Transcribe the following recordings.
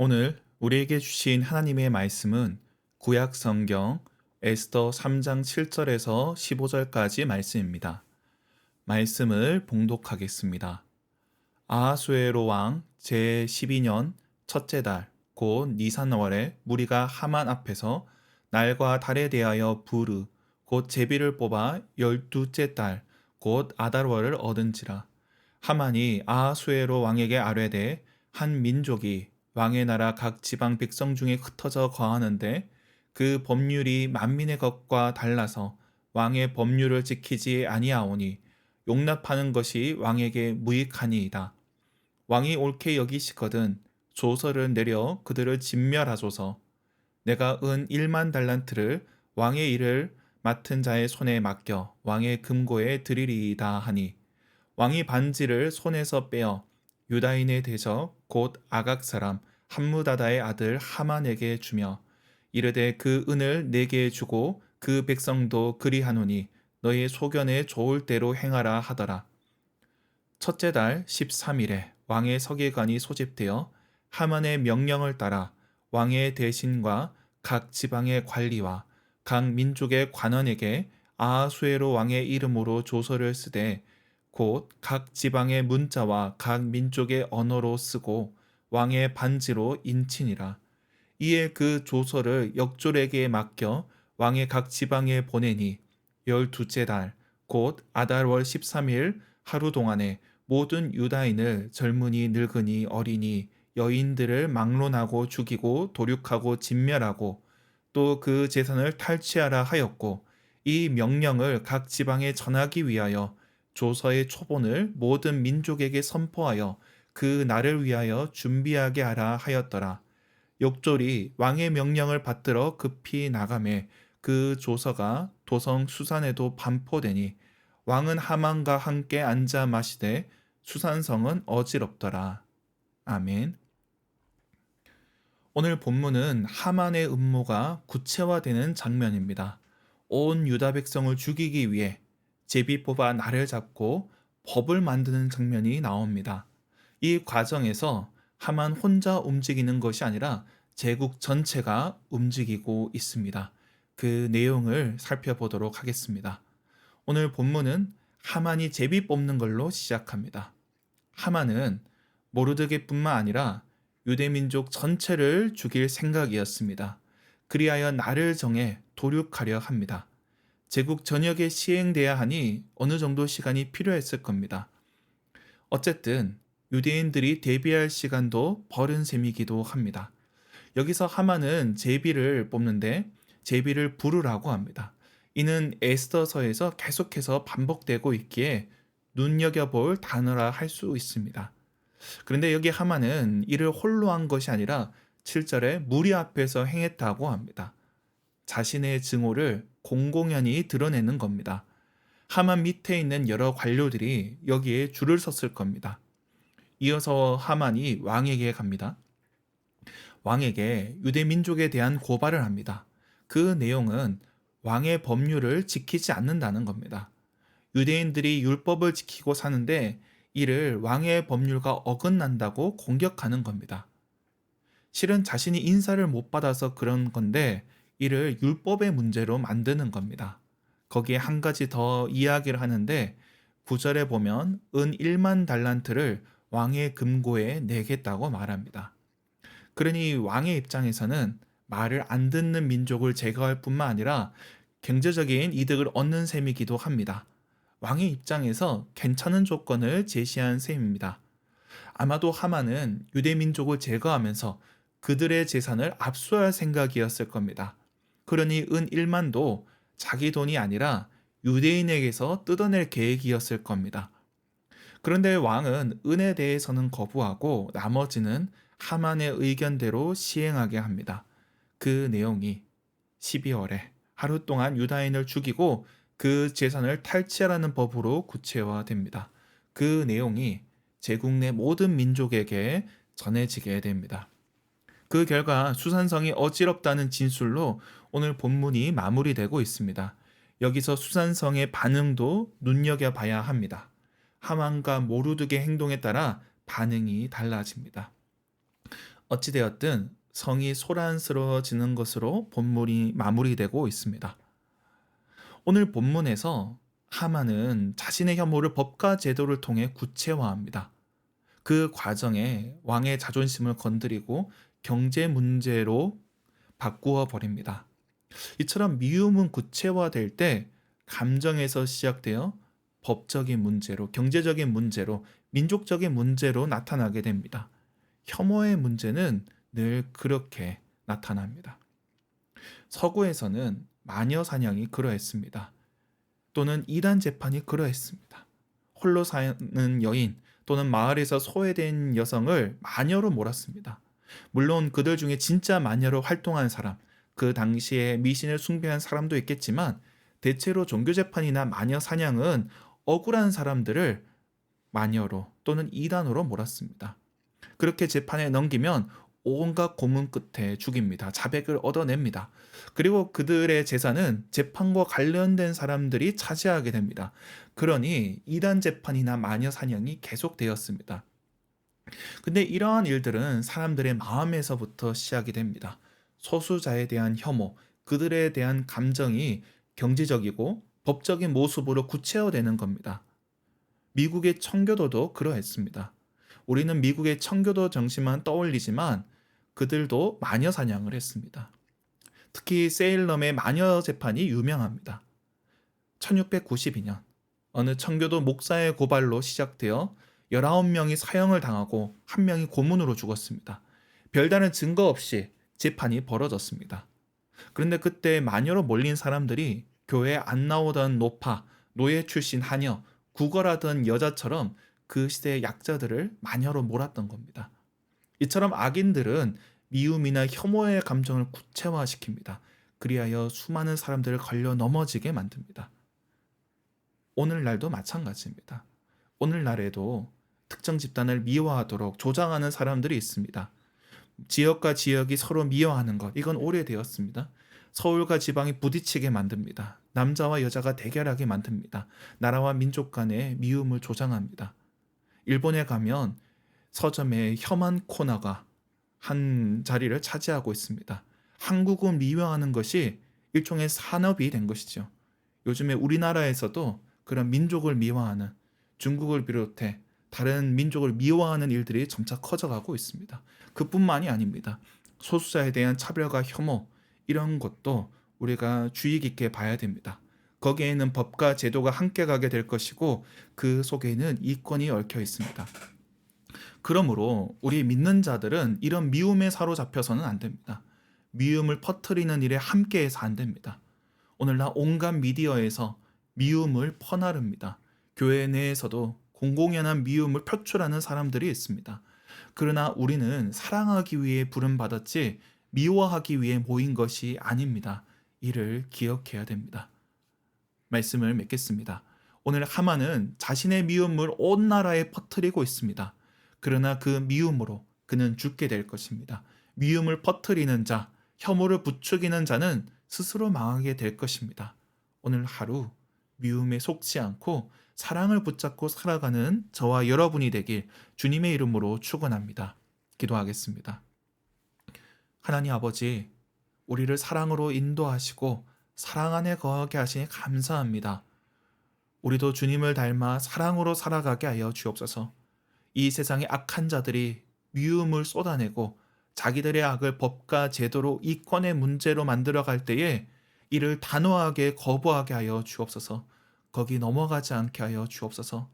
오늘 우리에게 주신 하나님의 말씀은 구약 성경 에스더 3장 7절에서 15절까지 말씀입니다. 말씀을 봉독하겠습니다. 아하수에로 왕 제12년 첫째 달 곧 니산월에 무리가 하만 앞에서 날과 달에 대하여 부르 곧 제비를 뽑아 열두째 달 곧 아달월을 얻은지라 하만이 아하수에로 왕에게 아뢰되 한 민족이 왕의 나라 각 지방 백성 중에 흩어져 거하는데 그 법률이 만민의 것과 달라서 왕의 법률을 지키지 아니하오니 용납하는 것이 왕에게 무익하니이다. 왕이 옳게 여기시거든 조서를 내려 그들을 진멸하소서. 내가 은 1만 달란트를 왕의 일을 맡은 자의 손에 맡겨 왕의 금고에 드리리이다 하니 왕이 반지를 손에서 빼어 유다인의 대적 곧 아각 사람 함무다다의 아들 하만에게 주며 이르되 그 은을 내게 주고 그 백성도 그리하노니 너의 소견에 좋을 대로 행하라 하더라. 첫째 달 13일에 왕의 서기관이 소집되어 하만의 명령을 따라 왕의 대신과 각 지방의 관리와 각 민족의 관원에게 아하수에로 왕의 이름으로 조서를 쓰되 곧 각 지방의 문자와 각 민족의 언어로 쓰고 왕의 반지로 인친이라. 이에 그 조서를 역졸에게 맡겨 왕의 각 지방에 보내니 열두째 달 곧 아달월 13일 하루 동안에 모든 유다인을 젊은이 늙은이 어린이 여인들을 막론하고 죽이고 도륙하고 진멸하고 또 그 재산을 탈취하라 하였고 이 명령을 각 지방에 전하기 위하여 조서의 초본을 모든 민족에게 선포하여 그 날을 위하여 준비하게 하라 하였더라. 욕졸이 왕의 명령을 받들어 급히 나가매 그 조서가 도성 수산에도 반포되니 왕은 하만과 함께 앉아 마시되 수산성은 어지럽더라. 아멘. 오늘 본문은 하만의 음모가 구체화되는 장면입니다. 온 유다 백성을 죽이기 위해 제비 뽑아 나를 잡고 법을 만드는 장면이 나옵니다. 이 과정에서 하만 혼자 움직이는 것이 아니라 제국 전체가 움직이고 있습니다. 그 내용을 살펴보도록 하겠습니다. 오늘 본문은 하만이 제비 뽑는 걸로 시작합니다. 하만은 모르드게뿐만 아니라 유대 민족 전체를 죽일 생각이었습니다. 그리하여 나를 정해 도륙하려 합니다. 제국 전역에 시행돼야 하니 어느 정도 시간이 필요했을 겁니다. 어쨌든 유대인들이 대비할 시간도 벌은 셈이기도 합니다. 여기서 하만은 제비를 뽑는데 제비를 부르라고 합니다. 이는 에스더서에서 계속해서 반복되고 있기에 눈여겨볼 단어라 할 수 있습니다. 그런데 여기 하만은 이를 홀로 한 것이 아니라 7절에 무리 앞에서 행했다고 합니다. 자신의 증오를 공공연히 드러내는 겁니다. 하만 밑에 있는 여러 관료들이 여기에 줄을 섰을 겁니다. 이어서 하만이 왕에게 갑니다. 왕에게 유대 민족에 대한 고발을 합니다. 그 내용은 왕의 법률을 지키지 않는다는 겁니다. 유대인들이 율법을 지키고 사는데 이를 왕의 법률과 어긋난다고 공격하는 겁니다. 실은 자신이 인사를 못 받아서 그런 건데 이를 율법의 문제로 만드는 겁니다. 거기에 한 가지 더 이야기를 하는데 구절에 보면 은 1만 달란트를 왕의 금고에 내겠다고 말합니다. 그러니 왕의 입장에서는 말을 안 듣는 민족을 제거할 뿐만 아니라 경제적인 이득을 얻는 셈이기도 합니다. 왕의 입장에서 괜찮은 조건을 제시한 셈입니다. 아마도 하만은 유대 민족을 제거하면서 그들의 재산을 압수할 생각이었을 겁니다. 그러니 은 1만도 자기 돈이 아니라 유대인에게서 뜯어낼 계획이었을 겁니다. 그런데 왕은 은에 대해서는 거부하고 나머지는 하만의 의견대로 시행하게 합니다. 그 내용이 12월에 하루 동안 유다인을 죽이고 그 재산을 탈취하라는 법으로 구체화됩니다. 그 내용이 제국 내 모든 민족에게 전해지게 됩니다. 그 결과 수산성이 어지럽다는 진술로 오늘 본문이 마무리되고 있습니다. 여기서 수산성의 반응도 눈여겨봐야 합니다. 하만과 모르드의 행동에 따라 반응이 달라집니다. 어찌되었든 성이 소란스러워지는 것으로 본문이 마무리되고 있습니다. 오늘 본문에서 하만은 자신의 혐오를 법과 제도를 통해 구체화합니다. 그 과정에 왕의 자존심을 건드리고 경제 문제로 바꾸어 버립니다. 이처럼 미움은 구체화될 때 감정에서 시작되어 법적인 문제로, 경제적인 문제로, 민족적인 문제로 나타나게 됩니다. 혐오의 문제는 늘 그렇게 나타납니다. 서구에서는 마녀 사냥이 그러했습니다. 또는 이단 재판이 그러했습니다. 홀로 사는 여인 또는 마을에서 소외된 여성을 마녀로 몰았습니다. 물론 그들 중에 진짜 마녀로 활동한 사람, 그 당시에 미신을 숭배한 사람도 있겠지만 대체로 종교 재판이나 마녀 사냥은 억울한 사람들을 마녀로 또는 이단으로 몰았습니다. 그렇게 재판에 넘기면 온갖 고문 끝에 죽입니다. 자백을 얻어냅니다. 그리고 그들의 재산은 재판과 관련된 사람들이 차지하게 됩니다. 그러니 이단 재판이나 마녀 사냥이 계속되었습니다. 근데 이러한 일들은 사람들의 마음에서부터 시작이 됩니다. 소수자에 대한 혐오, 그들에 대한 감정이 경제적이고 법적인 모습으로 구체화되는 겁니다. 미국의 청교도도 그러했습니다. 우리는 미국의 청교도 정신만 떠올리지만 그들도 마녀 사냥을 했습니다. 특히 세일럼의 마녀 재판이 유명합니다. 1692년 어느 청교도 목사의 고발로 시작되어 19명이 사형을 당하고 한 명이 고문으로 죽었습니다. 별다른 증거 없이 재판이 벌어졌습니다. 그런데 그때 마녀로 몰린 사람들이 교회에 안 나오던 노파, 노예 출신 하녀, 구걸하던 여자처럼 그 시대의 약자들을 마녀로 몰았던 겁니다. 이처럼 악인들은 미움이나 혐오의 감정을 구체화시킵니다. 그리하여 수많은 사람들을 걸려 넘어지게 만듭니다. 오늘날도 마찬가지입니다. 오늘날에도 특정 집단을 미워하도록 조장하는 사람들이 있습니다. 지역과 지역이 서로 미워하는 것, 이건 오래되었습니다. 서울과 지방이 부딪히게 만듭니다. 남자와 여자가 대결하게 만듭니다. 나라와 민족 간의 미움을 조장합니다. 일본에 가면 서점에 혐한 코너가 한 자리를 차지하고 있습니다. 한국을 미워하는 것이 일종의 산업이 된 것이죠. 요즘에 우리나라에서도 그런 민족을 미워하는 중국을 비롯해 다른 민족을 미워하는 일들이 점차 커져가고 있습니다. 그뿐만이 아닙니다. 소수자에 대한 차별과 혐오 이런 것도 우리가 주의 깊게 봐야 됩니다. 거기에는 법과 제도가 함께 가게 될 것이고 그 속에는 이권이 얽혀 있습니다. 그러므로 우리 믿는 자들은 이런 미움에 사로잡혀서는 안 됩니다. 미움을 퍼뜨리는 일에 함께해서 안 됩니다. 오늘날 온갖 미디어에서 미움을 퍼나릅니다. 교회 내에서도 공공연한 미움을 표출하는 사람들이 있습니다. 그러나 우리는 사랑하기 위해 부름받았지 미워하기 위해 모인 것이 아닙니다. 이를 기억해야 됩니다. 말씀을 맺겠습니다. 오늘 하만은 자신의 미움을 온 나라에 퍼뜨리고 있습니다. 그러나 그 미움으로 그는 죽게 될 것입니다. 미움을 퍼뜨리는 자, 혐오를 부추기는 자는 스스로 망하게 될 것입니다. 오늘 하루 미움에 속지 않고 사랑을 붙잡고 살아가는 저와 여러분이 되길 주님의 이름으로 축원합니다. 기도하겠습니다. 하나님 아버지, 우리를 사랑으로 인도하시고 사랑 안에 거하게 하시니 감사합니다. 우리도 주님을 닮아 사랑으로 살아가게 하여 주옵소서. 이 세상의 악한 자들이 미움을 쏟아내고 자기들의 악을 법과 제도로 이권의 문제로 만들어 갈 때에 이를 단호하게 거부하게 하여 주옵소서. 거기 넘어가지 않게 하여 주옵소서.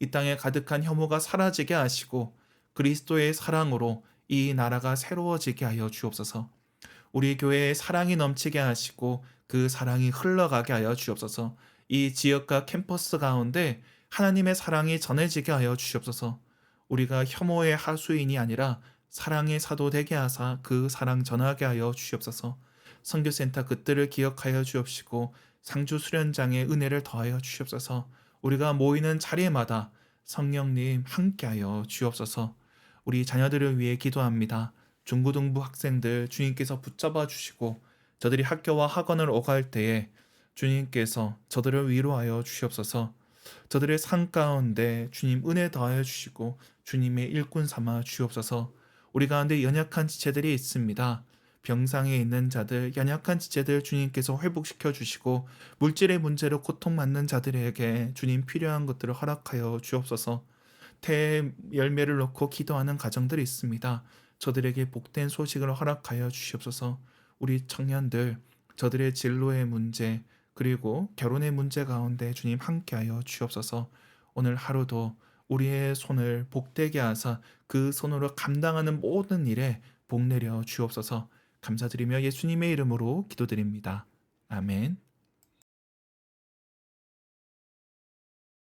이 땅에 가득한 혐오가 사라지게 하시고 그리스도의 사랑으로 이 나라가 새로워지게 하여 주옵소서. 우리 교회에 사랑이 넘치게 하시고 그 사랑이 흘러가게 하여 주옵소서. 이 지역과 캠퍼스 가운데 하나님의 사랑이 전해지게 하여 주옵소서. 우리가 혐오의 하수인이 아니라 사랑의 사도 되게 하사 그 사랑 전하게 하여 주옵소서. 선교센터 그들을 기억하여 주옵시고 상주 수련장의 은혜를 더하여 주옵소서. 우리가 모이는 자리마다 성령님 함께하여 주옵소서. 우리 자녀들을 위해 기도합니다. 중고등부 학생들 주님께서 붙잡아 주시고 저들이 학교와 학원을 오갈 때에 주님께서 저들을 위로하여 주시옵소서. 저들의 산 가운데 주님 은혜 더하여 주시고 주님의 일꾼 삼아 주옵소서. 우리 가운데 연약한 지체들이 있습니다. 병상에 있는 자들, 연약한 지체들 주님께서 회복시켜 주시고 물질의 문제로 고통받는 자들에게 주님 필요한 것들을 허락하여 주옵소서. 태 열매를 놓고 기도하는 가정들이 있습니다. 저들에게 복된 소식을 허락하여 주시옵소서. 우리 청년들 저들의 진로의 문제 그리고 결혼의 문제 가운데 주님 함께하여 주옵소서. 오늘 하루도 우리의 손을 복되게 하사 그 손으로 감당하는 모든 일에 복 내려 주옵소서. 감사드리며 예수님의 이름으로 기도드립니다. 아멘.